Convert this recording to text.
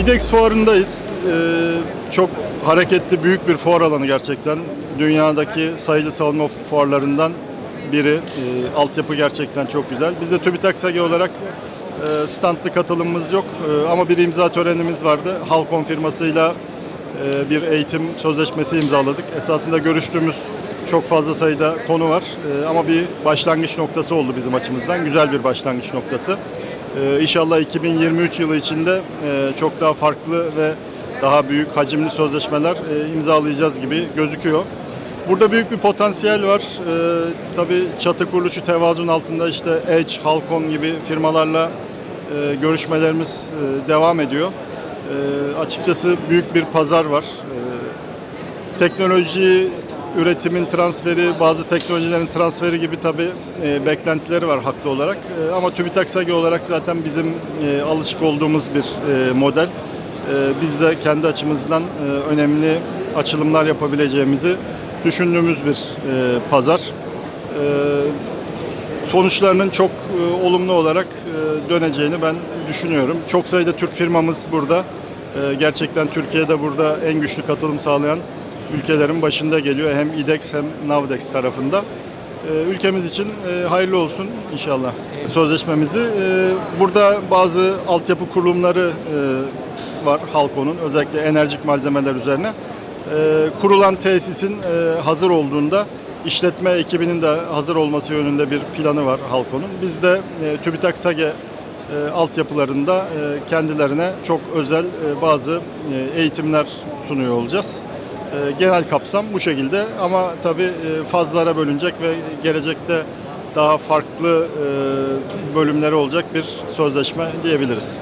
İDEX fuarındayız. Ee, çok hareketli, büyük bir fuar alanı gerçekten. Dünyadaki sayılı savunma fuarlarından biri. Ee, altyapı gerçekten çok güzel. Biz de TÜBİTAK SAGE olarak e, standlı katılımımız yok. Ee, ama bir imza törenimiz vardı. Halkon firmasıyla e, bir eğitim sözleşmesi imzaladık. Esasında görüştüğümüz çok fazla sayıda konu var. Ee, ama bir başlangıç noktası oldu bizim açımızdan. Güzel bir başlangıç noktası. Ee, İnşallah 2023 yılı içinde e, çok daha farklı ve daha büyük hacimli sözleşmeler e, imzalayacağız gibi gözüküyor. Burada büyük bir potansiyel var. Ee, tabii çatı kuruluşu tevazun altında işte Edge, Halcon gibi firmalarla e, görüşmelerimiz e, devam ediyor. E, açıkçası büyük bir pazar var. E, teknoloji üretimin transferi, bazı teknolojilerin transferi gibi tabii e, beklentileri var haklı olarak. E, ama TÜBİTAK SAGE olarak zaten bizim e, alışık olduğumuz bir e, model. E, biz de kendi açımızdan e, önemli açılımlar yapabileceğimizi düşündüğümüz bir e, pazar. E, sonuçlarının çok e, olumlu olarak e, döneceğini ben düşünüyorum. Çok sayıda Türk firmamız burada. E, gerçekten Türkiye'de burada en güçlü katılım sağlayan ülkelerin başında geliyor. Hem İDEX hem NAVDEX tarafında. E, ülkemiz için e, hayırlı olsun inşallah. Sözleşmemizi e, burada bazı altyapı kurulumları e, var Halko'nun özellikle enerjik malzemeler üzerine. Kurulan tesisin hazır olduğunda işletme ekibinin de hazır olması yönünde bir planı var Halko'nun. Biz de TÜBİTAK SAGE altyapılarında kendilerine çok özel bazı eğitimler sunuyor olacağız. E, genel kapsam bu şekilde ama tabii e, fazlara bölünecek ve gelecekte daha farklı e, bölümleri olacak bir sözleşme diyebiliriz.